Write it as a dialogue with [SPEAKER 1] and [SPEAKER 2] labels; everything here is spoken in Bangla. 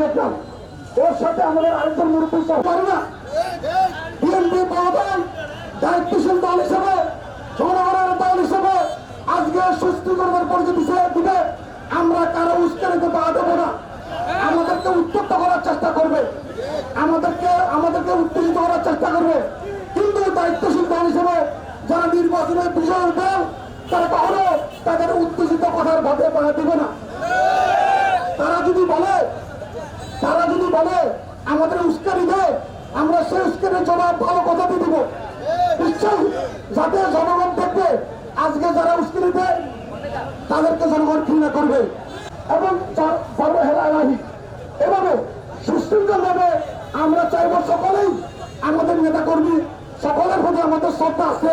[SPEAKER 1] দেখলাম ওর সাথে আমাদের আরেকজন মুরব্বী পারে না। বিএনপি দল দায়িত্বশীল দল হিসেবে, জনগণের দল হিসেবে আজকে সুস্থিকরণের পরিচয় বিষয়ে দিবে। আমরা কারও উস্কানিতে পা দেবো না। আমাদেরকে উত্তপ্ত করার চেষ্টা করবে। আমাদেরকে আমাদেরকে উত্তেজিত করার চেষ্টা করবে। কিন্তু দায়িত্বশীল দল হিসেবে যারা নির্বাচনে বিষয় দল, তারা কখনো তাদের উত্তেজিত কথার ভাবে পা দিবে না তারা তারা যদি বলে, আমাদের উস্কানি দেয়, আমরা সেই উস্কানির জবাব ভালো কথা দিয়ে দিব। নিশ্চয়ই যাতে জনগণ দেখবে, আজকে যারা উস্কানি দেয়, তাদেরকে জনগণ ঘৃণা করবে। এবং এভাবে সুশৃঙ্খল ভাবে আমরা চাইব সকলেই, আমাদের নেতা কর্মী সকলের প্রতি আমাদের শ্রদ্ধা আছে।